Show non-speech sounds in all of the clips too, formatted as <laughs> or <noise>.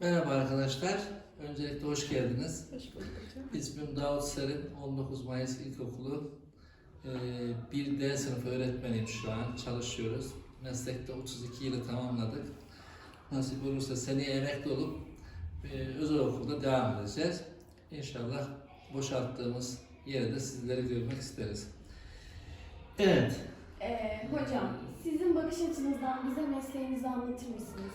Merhaba arkadaşlar. Öncelikle hoş geldiniz. Hoş bulduk hocam. İsmim Davut Serin. 19 Mayıs İlkokulu e, bir D sınıfı öğretmeniyim şu an. Çalışıyoruz. Meslekte 32 yılı tamamladık. Nasip olursa seneye emekli olup e, özel okulda devam edeceğiz. İnşallah boşalttığımız yerde sizleri görmek isteriz. Evet. Ee, hocam, sizin bakış açınızdan bize mesleğinizi anlatır mısınız?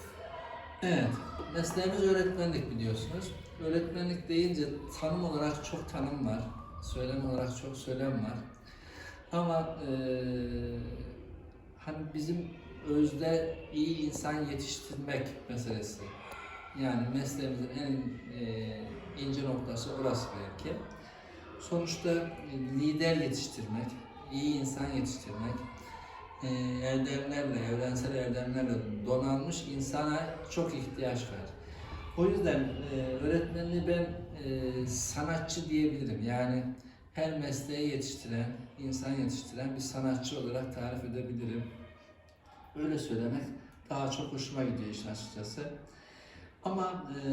Evet, mesleğimiz öğretmenlik biliyorsunuz. Öğretmenlik deyince tanım olarak çok tanım var, söylem olarak çok söylem var. Ama eee, hani bizim özde iyi insan yetiştirmek meselesi. Yani mesleğimizin en eee, ince noktası orası belki. Sonuçta e, lider yetiştirmek, iyi insan yetiştirmek, e, erdemlerle, evrensel erdemlerle donanmış insana çok ihtiyaç var. O yüzden e, öğretmenliği ben e, sanatçı diyebilirim. Yani her mesleği yetiştiren, insan yetiştiren bir sanatçı olarak tarif edebilirim. Öyle söylemek daha çok hoşuma gidiyor işin açıkçası. Ama e,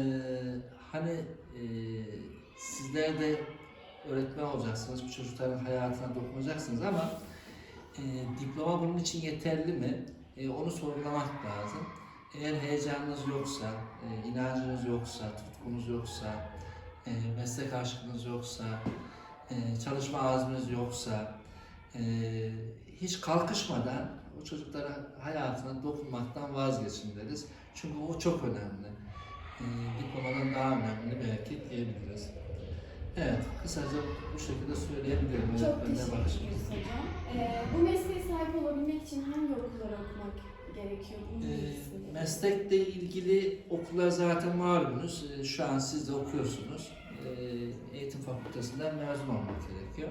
hani e, sizler de öğretmen olacaksınız, bu çocukların hayatına dokunacaksınız ama e, diploma bunun için yeterli mi? E, onu sorgulamak lazım. Eğer heyecanınız yoksa, e, inancınız yoksa, tutkunuz yoksa, e, meslek aşkınız yoksa, e, çalışma azminiz yoksa, e, hiç kalkışmadan o çocuklara hayatına dokunmaktan vazgeçin deriz. Çünkü o çok önemli. E, diplomadan daha önemli belki diyebiliriz. Evet, kısaca bu şekilde söyleyebilirim. Çok teşekkür ederiz hocam. Ee, bu mesleğe sahip olabilmek için hangi okulları okumak gerekiyor? Bunun Ee, meslekle ilgili okullar zaten malumunuz. Ee, şu an siz de okuyorsunuz. Ee, eğitim fakültesinden mezun olmak gerekiyor.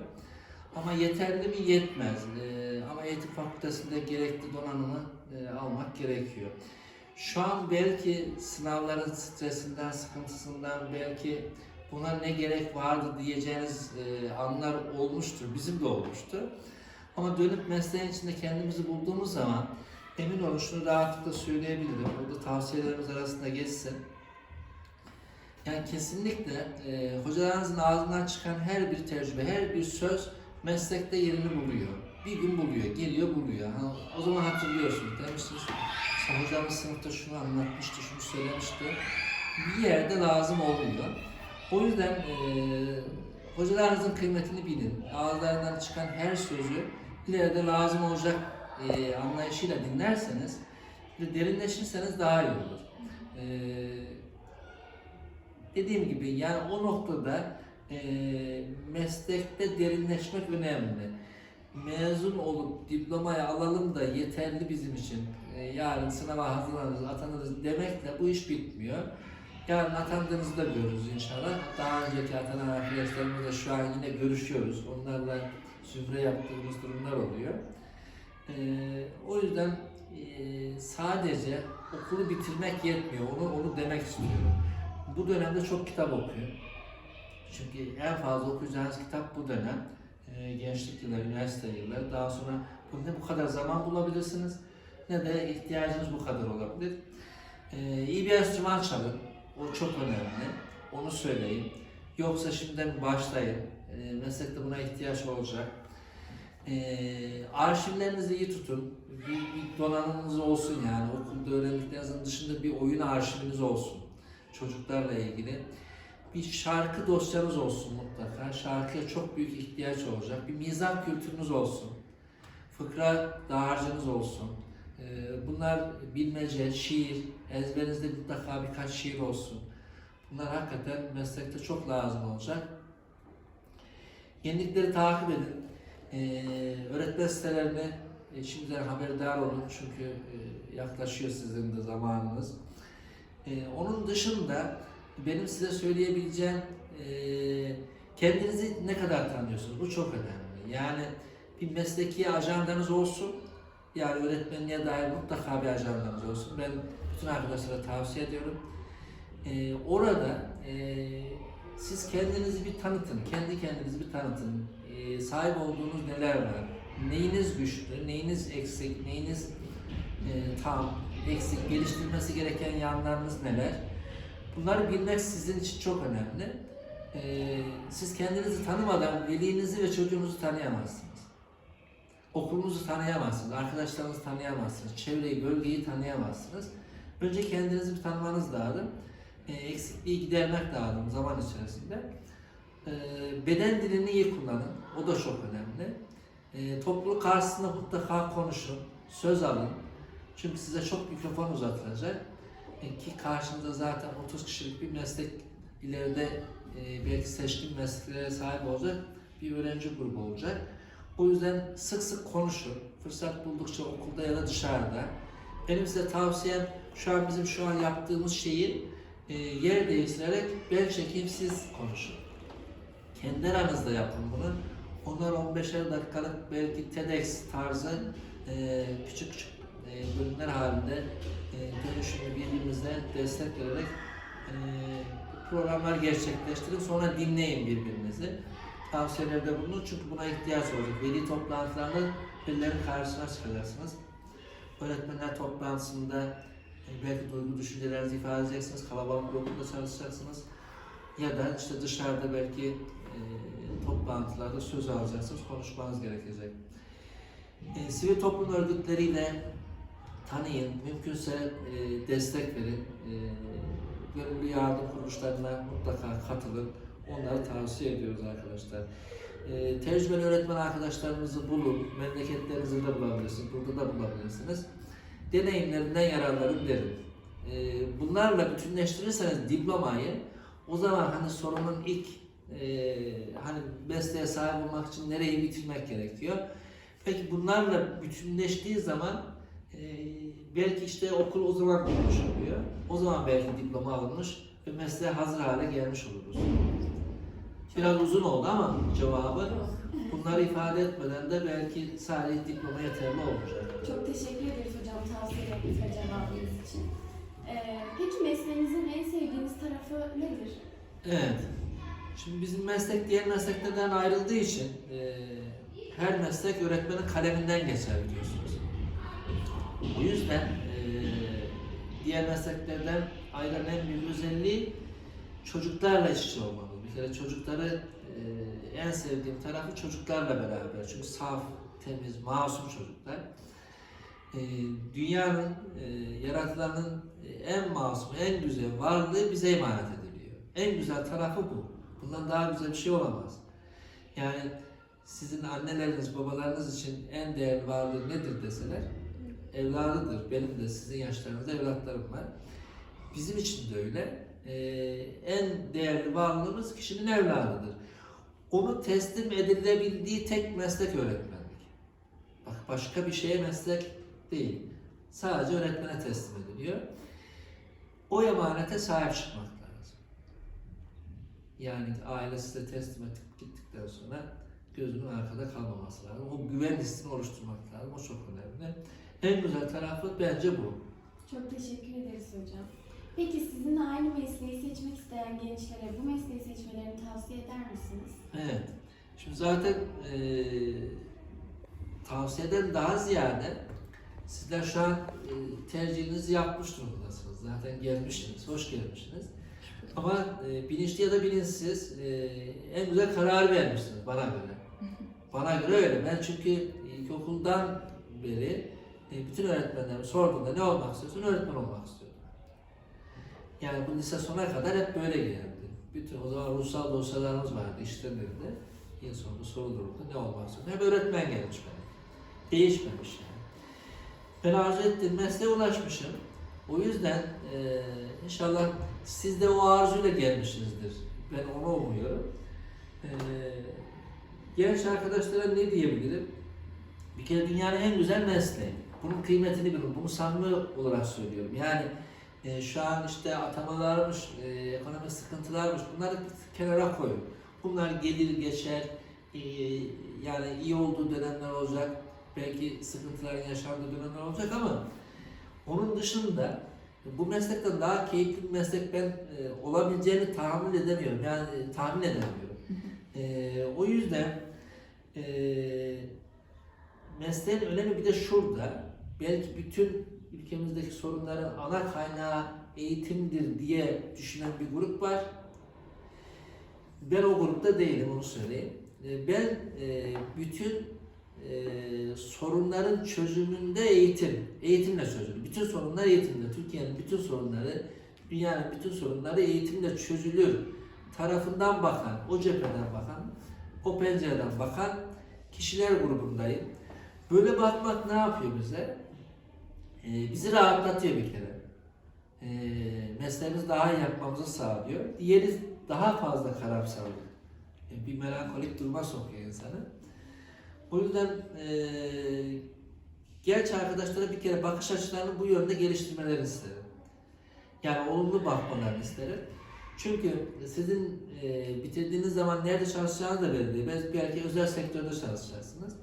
Ama yeterli mi? Yetmez. Ee, ama eğitim fakültesinde gerekli donanımı e, almak gerekiyor. Şu an belki sınavların stresinden, sıkıntısından belki buna ne gerek vardı diyeceğiniz e, anlar olmuştur. Bizim de olmuştu. Ama dönüp mesleğin içinde kendimizi bulduğumuz zaman emin olun şunu rahatlıkla söyleyebilirim. Burada tavsiyelerimiz arasında geçsin. Yani kesinlikle e, hocalarınızın ağzından çıkan her bir tecrübe, her bir söz meslekte yerini buluyor. Bir gün buluyor, geliyor buluyor. Ha, o zaman hatırlıyorsunuz. Demiştiniz, hocamız sınıfta şunu anlatmıştı, şunu söylemişti. Bir yerde lazım oluyor. O yüzden e, hocalarınızın kıymetini bilin. Ağızlarından çıkan her sözü ileride lazım olacak e, anlayışıyla dinlerseniz ve derinleşirseniz daha iyi olur. E, dediğim gibi yani o noktada e, meslekte derinleşmek önemli. Mezun olup diplomayı alalım da yeterli bizim için. E, yarın sınava hazırlanırız, atanırız demekle bu iş bitmiyor. Yarın atandığınızı da görürüz inşallah. Daha önceki atanan arkadaşlarımızla şu an yine görüşüyoruz. Onlarla süfre yaptığımız durumlar oluyor. Ee, o yüzden e, sadece okulu bitirmek yetmiyor. Onu onu demek istiyorum. Bu dönemde çok kitap okuyun. Çünkü en fazla okuyacağınız kitap bu dönem. Ee, gençlik yılları, üniversite yılları. Daha sonra ne bu kadar zaman bulabilirsiniz ne de ihtiyacınız bu kadar olabilir. Ee, iyi bir enstrüman çalın. O çok önemli. Onu söyleyin. Yoksa şimdiden başlayın. Ee, meslekte buna ihtiyaç olacak. Ee, arşivlerinizi iyi tutun. Bir, bir donanımınız olsun yani. Okulda öğrendiklerinizin dışında bir oyun arşiviniz olsun. Çocuklarla ilgili. Bir şarkı dosyanız olsun mutlaka. Şarkıya çok büyük ihtiyaç olacak. Bir mizah kültürünüz olsun. Fıkra dağarcığınız olsun. Ee, bunlar bilmece, şiir, ezberinizde mutlaka birkaç şiir olsun. Bunlar hakikaten meslekte çok lazım olacak. Yenilikleri takip edin. Ee, öğretmen sitelerini e, şimdiden haberdar olun çünkü e, yaklaşıyor sizin de zamanınız. Ee, onun dışında benim size söyleyebileceğim e, kendinizi ne kadar tanıyorsunuz? Bu çok önemli. Yani bir mesleki ajandanız olsun. Yani öğretmenliğe dair mutlaka bir ajandanız olsun. Ben bütün arkadaşlara tavsiye ediyorum. Ee, orada e, siz kendinizi bir tanıtın, kendi kendinizi bir tanıtın. Ee, sahip olduğunuz neler var? Neyiniz güçlü, neyiniz eksik, neyiniz e, tam, eksik, geliştirmesi gereken yanlarınız neler? Bunları bilmek sizin için çok önemli. Ee, siz kendinizi tanımadan velinizi ve çocuğunuzu tanıyamazsınız. Okulunuzu tanıyamazsınız, arkadaşlarınızı tanıyamazsınız, çevreyi, bölgeyi tanıyamazsınız. Önce kendinizi bir tanımanız lazım. Ee, eksikliği gidermek lazım zaman içerisinde. Ee, beden dilini iyi kullanın, o da çok önemli. Ee, topluluk karşısında mutlaka konuşun, söz alın. Çünkü size çok mikrofon uzatılacak. E, ki karşınızda zaten 30 kişilik bir meslek ileride e, belki seçkin mesleklere sahip olacak bir öğrenci grubu olacak. O yüzden sık sık konuşun. Fırsat buldukça okulda ya da dışarıda. Benim size tavsiyem şu an bizim şu an yaptığımız şeyi e, yer değiştirerek ben çekeyim siz konuşun. Kendi aranızda yapın bunu. Onlar 15'er dakikalık belki TEDx tarzı e, küçük küçük e, bölümler halinde e, dönüşümü birbirimize destek vererek e, programlar gerçekleştirin. Sonra dinleyin birbirinizi. Tavsiyelerde bulunun çünkü buna ihtiyaç olacak. Veli toplantılarında velilerin karşısına çıkacaksınız. Öğretmenler toplantısında belki duygu düşüncelerinizi ifade edeceksiniz. Kalabalık bir okulda çalışacaksınız. Ya da işte dışarıda belki e, toplantılarda söz alacaksınız, konuşmanız gerekecek. E, sivil toplum örgütleriyle tanıyın, mümkünse e, destek verin. E, gönüllü yardım kuruluşlarına mutlaka katılın. Onları tavsiye ediyoruz arkadaşlar. E, tecrübeli öğretmen arkadaşlarınızı bulun. Memleketlerinizde de bulabilirsiniz, burada da bulabilirsiniz. Deneyimlerinden yararlanın derim. E, bunlarla bütünleştirirseniz diplomayı o zaman hani sorunun ilk e, hani mesleğe sahip olmak için nereyi bitirmek gerekiyor? Peki bunlarla bütünleştiği zaman e, belki işte okul o zaman bulmuş oluyor. O zaman belki diploma alınmış ve mesleğe hazır hale gelmiş oluruz. Biraz uzun oldu ama cevabı bunları ifade etmeden de belki sadece diploma yeterli olmayacak. Çok teşekkür ederiz hocam tavsiyeleriniz ve cevabınız için. Ee, peki mesleğinizin en sevdiğiniz tarafı nedir? Evet. Şimdi bizim meslek diğer mesleklerden ayrıldığı için e, her meslek öğretmenin kaleminden geçer biliyorsunuz. O yüzden e, diğer mesleklerden ayrılan en büyük özelliği çocuklarla iç içe olmamız. Kere çocukları e, en sevdiğim tarafı çocuklarla beraber. Çünkü saf, temiz, masum çocuklar. E, dünyanın, e, yaratılanın en masum, en güzel varlığı bize emanet ediliyor. En güzel tarafı bu. Bundan daha güzel bir şey olamaz. Yani sizin anneleriniz, babalarınız için en değerli varlığı nedir deseler, evladıdır. Benim de sizin yaşlarınızda evlatlarım var. Bizim için de öyle. Ee, en değerli varlığımız kişinin evladıdır. Onu teslim edilebildiği tek meslek öğretmenlik. Bak başka bir şeye meslek değil. Sadece öğretmene teslim ediliyor. O emanete sahip çıkmak lazım. Yani ailesi de teslim edip gittikten sonra gözünün arkada kalmaması lazım. O güven hissini oluşturmak lazım. O çok önemli. En güzel tarafı bence bu. Çok teşekkür ederiz hocam. Peki sizinle aynı mesleği seçmek isteyen gençlere bu mesleği seçmelerini tavsiye eder misiniz? Evet. Şimdi zaten eee tavsiyeden daha ziyade sizler şu an e, tercihinizi yapmış durumdasınız. Zaten gelmişsiniz, hoş gelmişsiniz. Ama e, bilinçli ya da bilinçsiz e, en güzel kararı vermişsiniz bana göre. Bana göre öyle. Ben çünkü ilkokuldan beri e, bütün öğretmenlerime sorduğunda ne olmak istiyorsun? Öğretmen olmak istiyorum. Yani bu lise sona kadar hep böyle geldi. Bütün o zaman ruhsal dosyalarımız vardı işlemlerinde. Yıl sonunda sorulurdu. Ne olmak? Hep öğretmen gelmiş benim. Değişmemiş yani. Ben arzu ettiğim mesleğe ulaşmışım. O yüzden e, inşallah siz de o arzuyla gelmişsinizdir. Ben onu umuyorum. E, genç arkadaşlara ne diyebilirim? Bir kere dünyanın en güzel mesleği. Bunun kıymetini bilin. Bunu samimi olarak söylüyorum. Yani e, şu an işte atamalarmış, e, ekonomik sıkıntılarmış bunları kenara koyun. Bunlar gelir geçer. E, yani iyi olduğu dönemler olacak. Belki sıkıntıların yaşandığı dönemler olacak ama onun dışında bu meslekten daha keyifli bir meslek ben e, olabileceğini tahmin edemiyorum. Yani e, tahmin edemiyorum. E, o yüzden e, mesleğin önemi bir de şurada. Belki bütün ülkemizdeki sorunların ana kaynağı eğitimdir diye düşünen bir grup var. Ben o grupta değilim onu söyleyeyim. E, Ben e, bütün e, sorunların çözümünde eğitim, eğitimle çözülür. Bütün sorunlar eğitimle. Türkiye'nin bütün sorunları, dünyanın bütün sorunları eğitimle çözülür. Tarafından bakan, o cepheden bakan, o pencereden bakan kişiler grubundayım. Böyle bakmak ne yapıyor bize? Ee, bizi rahatlatıyor bir kere. Ee, mesleğimizi daha iyi yapmamızı sağlıyor. Diğeri daha fazla karamsarlık. Yani bir melankolik duruma sokuyor insanı. O yüzden ee, genç arkadaşlara bir kere bakış açılarını bu yönde geliştirmelerini isterim. Yani olumlu bakmalarını isterim. Çünkü sizin e, bitirdiğiniz zaman nerede çalışacağınız da belli değil. Belki özel sektörde çalışacaksınız.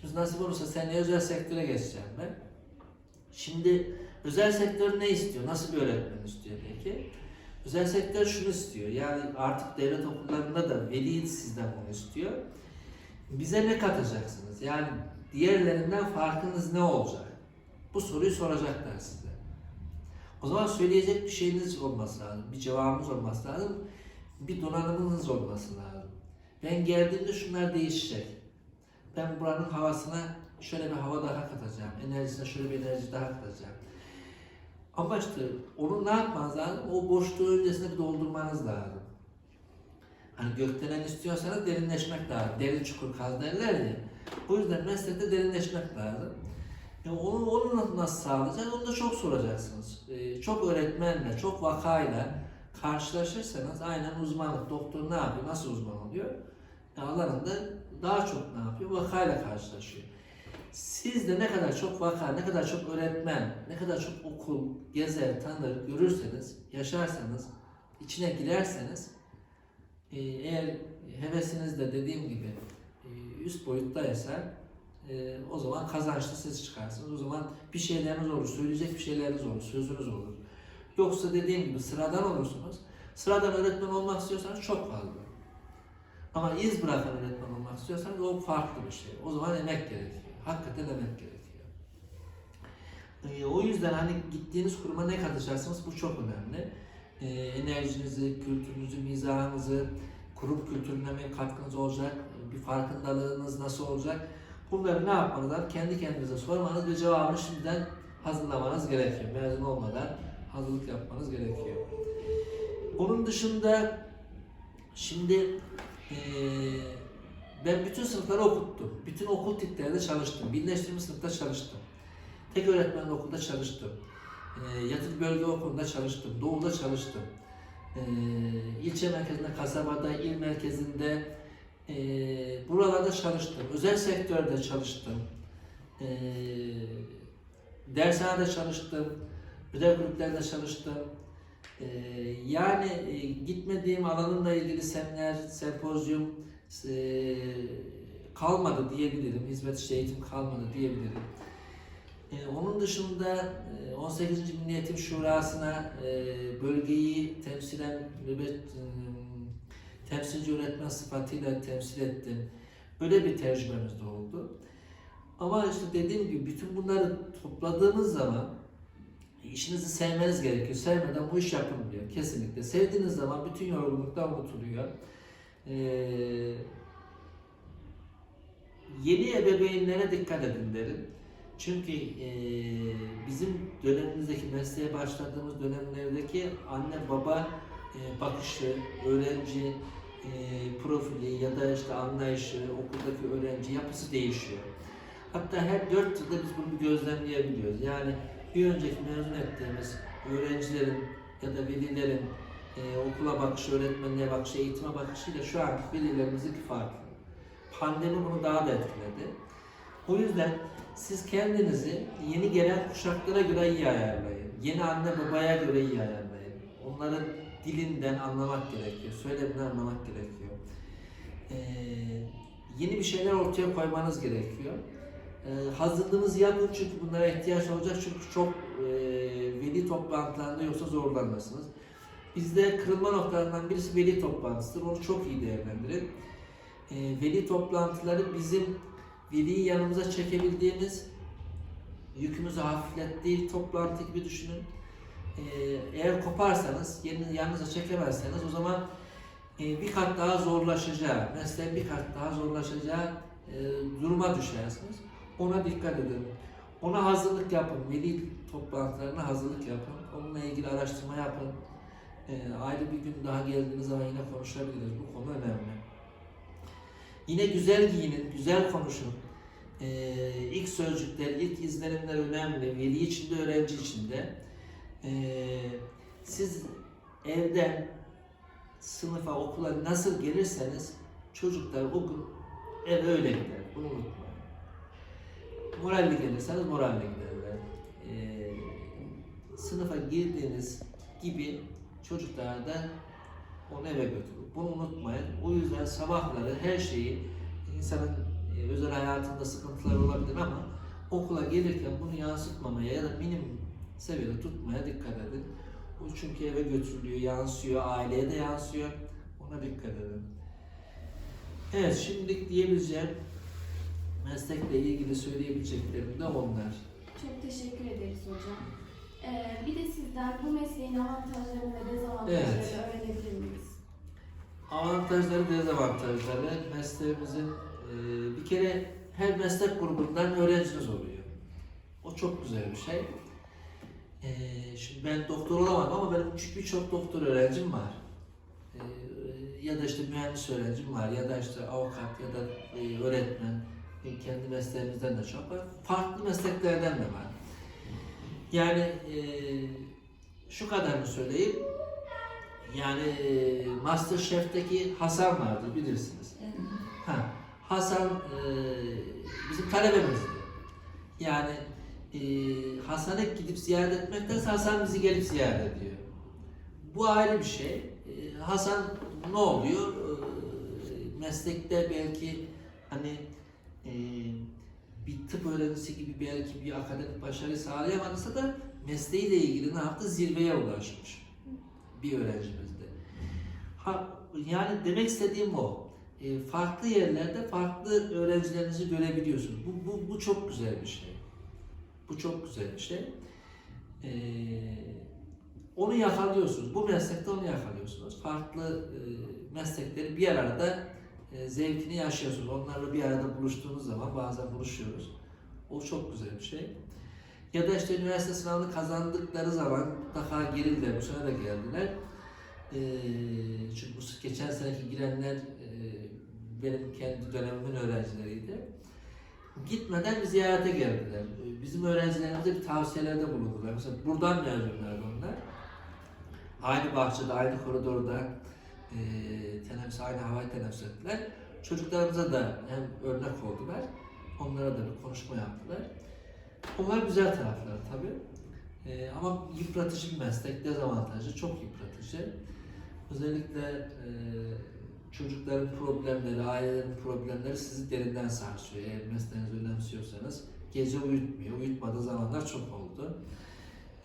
Şimdi nasip olursa seneye özel sektöre geçeceğim ben. Şimdi özel sektör ne istiyor? Nasıl bir öğretmen istiyor peki? Özel sektör şunu istiyor. Yani artık devlet okullarında da veli sizden bunu istiyor. Bize ne katacaksınız? Yani diğerlerinden farkınız ne olacak? Bu soruyu soracaklar size. O zaman söyleyecek bir şeyiniz olması lazım. Bir cevabınız olması lazım. Bir donanımınız olması lazım. Ben geldiğimde şunlar değişecek. Ben buranın havasına şöyle bir hava daha katacağım. Enerjisine şöyle bir enerji daha katacağım. Ama işte onu ne yapmanız lazım? O boşluğu öncesinde bir doldurmanız lazım. Hani gökdelen istiyorsanız derinleşmek lazım. Derin çukur kaz derler ya. Bu yüzden meslekte derinleşmek lazım. Ya onu, onu nasıl sağlayacağız? Onu da çok soracaksınız. Ee, çok öğretmenle, çok vakayla karşılaşırsanız aynen uzmanlık. Doktor ne yapıyor? Nasıl uzman oluyor? Ya alanında daha çok ne yapıyor? Vakayla karşılaşıyor. Siz de ne kadar çok vaka, ne kadar çok öğretmen, ne kadar çok okul, gezer, tanır, görürseniz, yaşarsanız, içine girerseniz, e, eğer hevesiniz de dediğim gibi e, üst boyuttaysa e, o zaman kazançlı siz çıkarsınız. O zaman bir şeyleriniz olur, söyleyecek bir şeyleriniz olur, sözünüz olur. Yoksa dediğim gibi sıradan olursunuz. Sıradan öğretmen olmak istiyorsanız çok fazla. Ama iz bırakan öğretmen olmak istiyorsanız o farklı bir şey. O zaman emek gerekiyor. Hakikaten emek gerekiyor. Ee, o yüzden hani gittiğiniz kuruma ne katacaksınız bu çok önemli. Ee, enerjinizi, kültürünüzü, mizahınızı, kurum kültürüne mi katkınız olacak, bir farkındalığınız nasıl olacak? Bunları ne yapmanız lazım? Kendi kendinize sormanız ve cevabını şimdiden hazırlamanız gerekiyor. Mezun olmadan hazırlık yapmanız gerekiyor. Onun dışında şimdi eee, ben bütün sınıfları okuttum. Bütün okul tiplerinde çalıştım. Birleştirme sınıfta çalıştım. Tek öğretmenli okulda çalıştım. Eee yatılı bölge okulunda çalıştım. Doğuda çalıştım. Eee ilçe merkezinde, kasabada, il merkezinde eee, buralarda çalıştım. Özel sektörde çalıştım. Eee dershanede çalıştım. Ödev kulüplerde çalıştım. Ee, yani e, gitmediğim alanımla ilgili seminer, sempozyum kalmadı diyebilirim. Hizmet eğitim kalmadı diyebilirim. Ee, onun dışında e, 18. Milli Eğitim Şurası'na e, bölgeyi temsilen e, temsilci öğretmen sıfatıyla temsil ettim. Böyle bir tecrübemiz de oldu. Ama işte dediğim gibi bütün bunları topladığınız zaman işinizi sevmeniz gerekiyor. Sevmeden bu iş yapılmıyor. Kesinlikle. Sevdiğiniz zaman bütün yorgunluklar unutuluyor. Ee, yeni ebeveynlere dikkat edin derim. Çünkü e, bizim dönemimizdeki mesleğe başladığımız dönemlerdeki anne baba e, bakışı, öğrenci e, profili ya da işte anlayışı, okuldaki öğrenci yapısı değişiyor. Hatta her dört yılda biz bunu gözlemleyebiliyoruz. Yani bir önceki mezun ettiğimiz öğrencilerin ya da velilerin e, okula bakışı, öğretmenliğe bakışı, eğitime bakışıyla şu anki velilerimizdeki farklı. Pandemi bunu daha da etkiledi. O yüzden siz kendinizi yeni gelen kuşaklara göre iyi ayarlayın. Yeni anne babaya göre iyi ayarlayın. Onların dilinden anlamak gerekiyor, söyleminden anlamak gerekiyor. Ee, yeni bir şeyler ortaya koymanız gerekiyor. Ee, hazırlığınızı yapın çünkü bunlara ihtiyaç olacak çünkü çok e, veli toplantılarında yoksa zorlanırsınız. Bizde kırılma noktalarından birisi veli toplantısıdır. Onu çok iyi değerlendirin. Ee, veli toplantıları bizim veliyi yanımıza çekebildiğimiz, yükümüzü hafiflettiği toplantı gibi düşünün. e, eğer koparsanız, yeni yanınıza çekemezseniz o zaman e, bir kat daha zorlaşacağı, mesleğin bir kat daha zorlaşacağı e, duruma düşersiniz. Ona dikkat edin. Ona hazırlık yapın. Veli toplantılarına hazırlık yapın. Onunla ilgili araştırma yapın. E, ayrı bir gün daha geldiğiniz zaman yine konuşabiliriz. Bu konu önemli. Yine güzel giyinin, güzel konuşun. E, ilk sözcükler, ilk izlenimler önemli. Veli için de, öğrenci için de. E, siz evden sınıfa, okula nasıl gelirseniz çocuklar o gün ev öyle gider. Bunu unutmayın. Moralli gelirseniz moralli giderler. Ee, sınıfa girdiğiniz gibi çocuklar da onu eve götürür. Bunu unutmayın. O yüzden sabahları her şeyi insanın e, özel hayatında sıkıntılar olabilir ama okula gelirken bunu yansıtmamaya ya da minimum seviyede tutmaya dikkat edin. Bu çünkü eve götürülüyor, yansıyor, aileye de yansıyor. Ona dikkat edin. Evet, şimdilik diyebileceğim meslekle ilgili söyleyebileceklerim de onlar. Çok teşekkür ederiz hocam. Ee, bir de sizden bu mesleğin avantajlarını ve dezavantajlarını Evet. öğrenebilir miyiz? Avantajları, dezavantajları mesleğimizin e, bir kere her meslek grubundan öğrenciniz oluyor. O çok güzel bir şey. E, şimdi ben doktor olamadım ama benim küçük birçok doktor öğrencim var. E, ya da işte mühendis öğrencim var ya da işte avukat ya da e, öğretmen. E, kendi mesleğimizden de çok var. Farklı mesleklerden de var. Yani e, şu kadarını söyleyeyim. Yani e, Masterchef'teki Hasan vardı bilirsiniz. Ha, Hasan e, bizim talebemizdi. Yani e, Hasan'ı gidip ziyaret etmektense Hasan bizi gelip ziyaret ediyor. Bu ayrı bir şey. E, Hasan ne oluyor? E, meslekte belki hani e, bir tıp öğrencisi gibi belki bir akademik başarı sağlayamadıysa da mesleğiyle ilgili ne yaptı? Zirveye ulaşmış bir öğrencimizde. Ha, yani demek istediğim o. E, farklı yerlerde farklı öğrencilerinizi görebiliyorsunuz. Bu, bu, bu çok güzel bir şey. Bu çok güzel bir şey. E, onu yakalıyorsunuz. Bu meslekte onu yakalıyorsunuz. Farklı e, meslekleri bir arada zevkini yaşıyorsunuz. Onlarla bir arada buluştuğunuz zaman bazen buluşuyoruz. O çok güzel bir şey. Ya da işte üniversite sınavını kazandıkları zaman mutlaka gelirler. Bu sene de geldiler. Ee, çünkü bu geçen seneki girenler e, benim kendi dönemimin öğrencileriydi. Gitmeden bir ziyarete geldiler. Ee, Bizim öğrencilerimize bir tavsiyelerde bulundular. Mesela buradan mezunlardı onlar. Aynı bahçede, aynı koridorda e, teneffüs, aynı havayı teneffüs ettiler. Çocuklarımıza da hem örnek oldular, onlara da bir konuşma yaptılar. Onlar güzel tarafları tabii. Ee, ama yıpratıcı bir meslek, dezavantajı çok yıpratıcı. Özellikle e, çocukların problemleri, ailelerin problemleri sizi derinden sarsıyor. Eğer mesleğinizi önemsiyorsanız gece uyutmuyor. Uyutmadığı zamanlar çok oldu.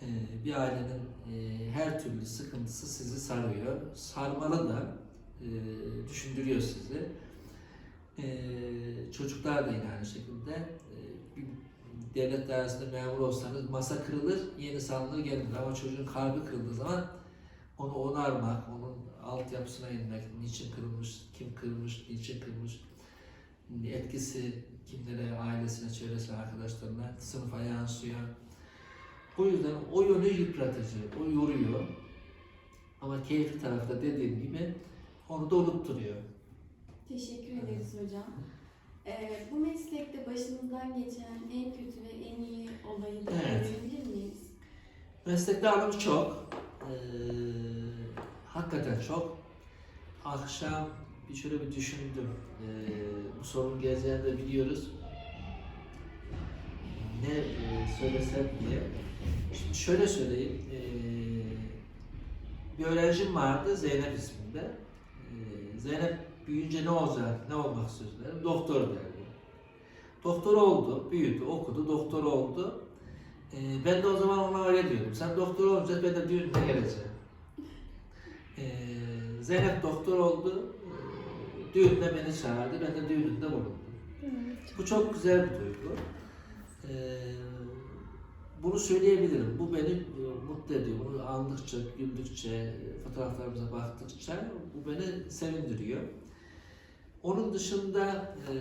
Ee, bir ailenin e, her türlü sıkıntısı sizi sarıyor. Sarmalı da e, düşündürüyor sizi. Ee, çocuklar da yine aynı şekilde e, devlet dairesinde memur olsanız masa kırılır, yeni sandığı gelir. Ama çocuğun kalbi kırıldığı zaman onu onarmak, onun altyapısına inmek, niçin kırılmış, kim kırılmış, niçin kırılmış, etkisi kimlere, ailesine, çevresine, arkadaşlarına, sınıfa yansıyor. O yüzden o yönü yıpratıcı, o yoruyor. Ama keyifli tarafta dediğim gibi onu da unutturuyor. Teşekkür ederiz hocam. Ee, bu meslekte başınızdan geçen en kötü ve en iyi olayı da Evet. miyiz? Meslekte anımız çok. Ee, hakikaten çok. Akşam bir şöyle bir düşündüm. Ee, bu sorunun geleceğini de biliyoruz. Ne e, söylesem diye. Şimdi şöyle söyleyeyim. Ee, bir öğrencim vardı Zeynep isminde. Ee, Zeynep büyüyünce ne olacak, ne olmak istiyorsun dedim. Doktor derdi. Doktor oldu, büyüdü, okudu, doktor oldu. Ee, ben de o zaman ona öyle diyordum. Sen doktor olunca ben de düğününe geleceğim. Ee, Zeynep doktor oldu. Düğünde beni çağırdı. Ben de düğününde bulundum. Bu çok güzel bir duygu. Ee, bunu söyleyebilirim. Bu beni e, mutlu ediyor. Bunu andıkça, güldükçe, e, fotoğraflarımıza baktıkça bu beni sevindiriyor. Onun dışında e,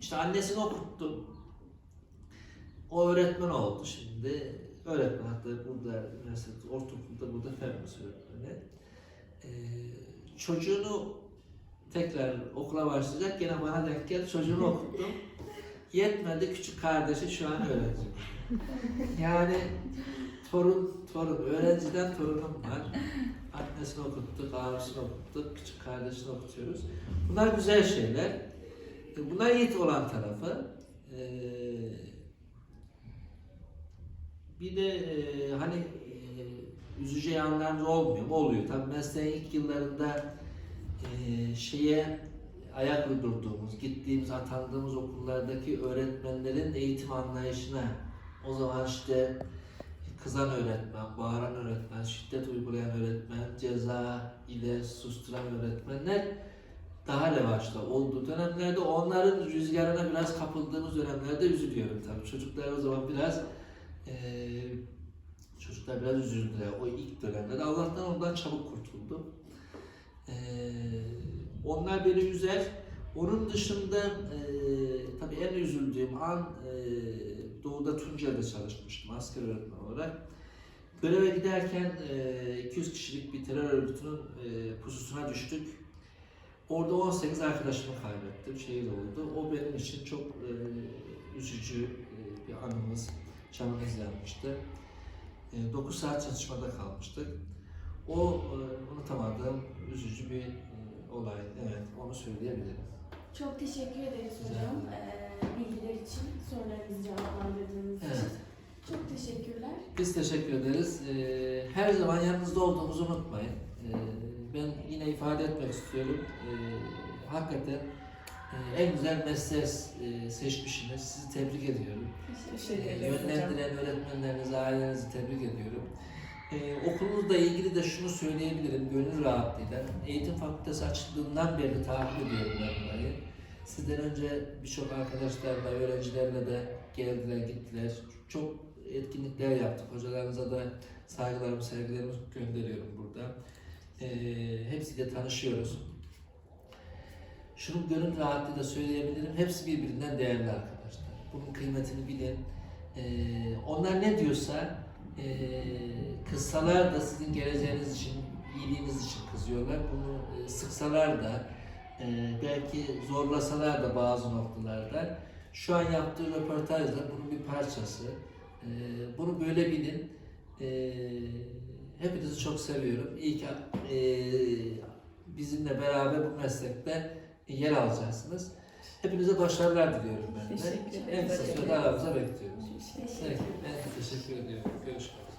işte annesini okuttum. O öğretmen oldu şimdi. Öğretmen hatta burada üniversitede, ortaokulda burada fen öğretmeni. Çocuğunu tekrar okula başlayacak. Gene bana denk geldi. Çocuğunu okuttum. <laughs> Yetmedi küçük kardeşi şu an öğrenci. Yani torun, torun, öğrenciden torunum var. Annesini okuttuk, abisini okuttuk, küçük kardeşini okutuyoruz. Bunlar güzel şeyler. E, Bunlar iyi olan tarafı. Ee, bir de e, hani e, üzücü yanlar olmuyor mu? Oluyor. Tabii mesleğin ilk yıllarında e, şeye ayak uydurduğumuz, gittiğimiz, atandığımız okullardaki öğretmenlerin eğitim anlayışına o zaman işte kızan öğretmen, bağıran öğretmen, şiddet uygulayan öğretmen, ceza ile susturan öğretmenler daha revaçta olduğu dönemlerde onların rüzgarına biraz kapıldığımız dönemlerde üzülüyorum tabii. Çocuklar o zaman biraz eee çocuklar biraz üzüldüler o ilk dönemde. Allah'tan ondan çabuk kurtuldu. Eee onlar beni üzer. Onun dışında eee tabii en üzüldüğüm an eee Doğu'da Tunceli'de çalışmıştım asker öğretmen olarak. Göreve giderken eee 200 kişilik bir terör örgütünün eee pususuna düştük. Orada 18 arkadaşımı kaybettim, şehit oldu. O benim için çok eee, üzücü eee, bir anımız, canımız yanmıştı. Eee, 9 saat çatışmada kalmıştık. O eee, unutamadığım üzücü bir eee, olay. Evet, onu söyleyebilirim. Çok teşekkür ederiz hocam eee, bilgiler için, sorularımızı cevaplandırdığınız Evet. için. Çok teşekkürler. Biz teşekkür ederiz. Eee, her zaman yanınızda olduğumuzu unutmayın. Eee, ben yine ifade etmek istiyorum. Eee, hakikaten en güzel mesleği eee, seçmişsiniz. Sizi tebrik ediyorum. Teşekkür ederiz. yönlendiren öğretmenlerinizi, ailenizi tebrik ediyorum. Eee, okulunuzla ilgili de şunu söyleyebilirim gönül rahatlığıyla. Eğitim fakültesi açıldığından beri takip ediyorum ben burayı. Sizden önce birçok arkadaşlarla, öğrencilerle de geldiler, gittiler. Çok etkinlikler yaptık. Hocalarınıza da saygılarımı, sevgilerimi gönderiyorum burada. Eee hepsiyle tanışıyoruz. Şunu gönül rahatlığıyla söyleyebilirim. Hepsi birbirinden değerli arkadaşlar. Bunun kıymetini bilin. Eee, onlar ne diyorsa eee kızsalar da sizin geleceğiniz için, iyiliğiniz için kızıyorlar. Bunu e, sıksalar da, e, belki zorlasalar da bazı noktalarda şu an yaptığı röportaj da bunun bir parçası. E, bunu böyle bilin. E, hepinizi çok seviyorum. İyi ki e, bizimle beraber bu meslekte yer alacaksınız. Hepinize başarılar diliyorum ben de. Teşekkür En kısa ederim. sürede aramıza bekliyoruz. Teşekkür Evet, ben teşekkür ediyorum. Görüşmek üzere.